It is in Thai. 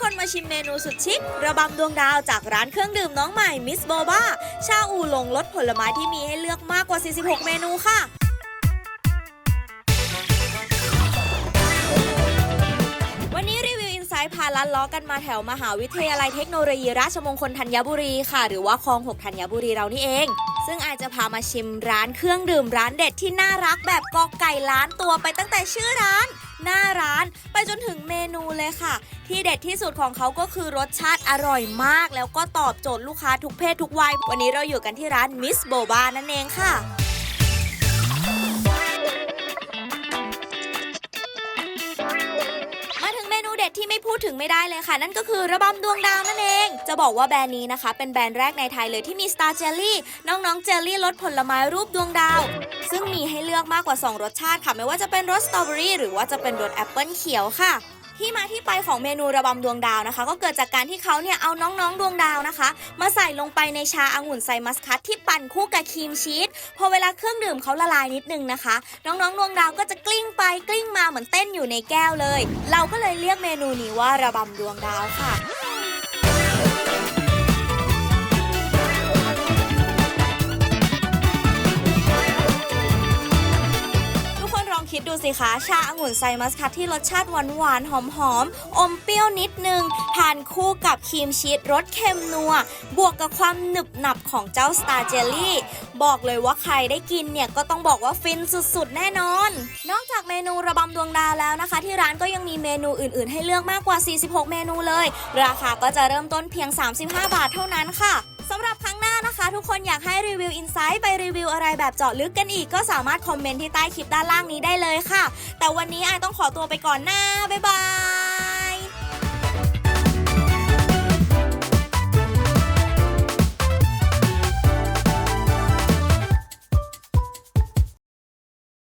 คนมาชิมเมนูสุดชิคระบำดวงดาวจากร้านเครื่องดื่มน้องใหม่มิสโบบ้าชาอูหลงรสผลไม้ที่มีให้เลือกมากกว่า 46 เมนูค่ะ วันนี้รีวิวอินไซต์พาลัดล้อกันมาแถวมหาวิทยาลัยเทคโนโลยีราชมงคลธัญบุรีค่ะ หรือว่าคลองหกธัญบุรีเรานี่เอง ซึ่งอาจจะพามาชิมร้านเครื่องดื่มร้านเด็ดที่น่ารักแบบกอกไก่ล้านตัวไปตั้งแต่ชื่อร้าน หน้าร้านไปจนถึงเมนูเลยค่ะ ที่เด็ดที่สุดของเขาก็คือรสชาติอร่อยมาก แล้วก็ตอบโจทย์ลูกค้าทุกเพศทุกวัย วันนี้เราอยู่กันที่ร้านมิสโบบานั่นเองค่ะมาถึงเมนูเด็ดที่ไม่พูดถึงไม่ได้เลยค่ะ นั่นก็คือระบำดวงดาวนั่นเอง จะบอกว่าแบรนด์นี้นะคะ เป็นแบรนด์แรกในไทยเลยที่มี Star Jelly น้องๆเจลลี่รสผลไม้รูปดวงดาว ซึ่งมีให้เลือกมากกว่า 2 รสชาติค่ะ ไม่ว่าจะเป็นรสสตรอเบอรี่หรือว่าจะเป็นรสแอปเปิลเขียวค่ะ ที่มาที่ไปของเมนูระบำดวงดาวนะคะ ก็เกิดจากการที่เขาเนี่ยเอาน้องๆดวงดาวนะคะ มาใส่ลงไปในชาองุ่นไซมัสคัตที่ปั่นคู่กับครีมชีสพอเวลาเครื่องดื่มเขาละลายนิดนึงนะคะ น้องๆดวงดาวก็จะกลิ้งไปกลิ้งมาเหมือนเต้นอยู่ในแก้วเลย เราก็เลยเรียกเมนูนี้ว่าระบำดวงดาวค่ะ คิดดูสิคะชาองุ่นไซมัสคัตที่รสชาติหวานหวานๆหอมหอมๆอมเปรี้ยวนิดนึงทานคู่กับครีมชีสรสเค็มนัว บวกกับความหนึบหนับของเจ้าสตาร์เจลลี่ บอกเลยว่าใครได้กินเนี่ยก็ต้องบอกว่าฟินสุดๆ แน่นอน นอกจากเมนูระบำดวงดาวแล้วนะคะ ที่ร้านก็ยังมีเมนูอื่นๆ ให้เลือกมากกว่า 46 เมนูเลย ราคาก็จะเริ่มต้นเพียง 35 บาทเท่านั้นค่ะสำหรับครั้งหน้า ทุกคนอยากให้รีวิวอินไซต์ไปรีวิวอะไรแบบเจาะลึกกันอีก ก็สามารถคอมเมนต์ที่ใต้คลิปด้านล่างนี้ได้เลยค่ะ แต่วันนี้ไอต้องขอตัวไปก่อนนะบ๊ายบาย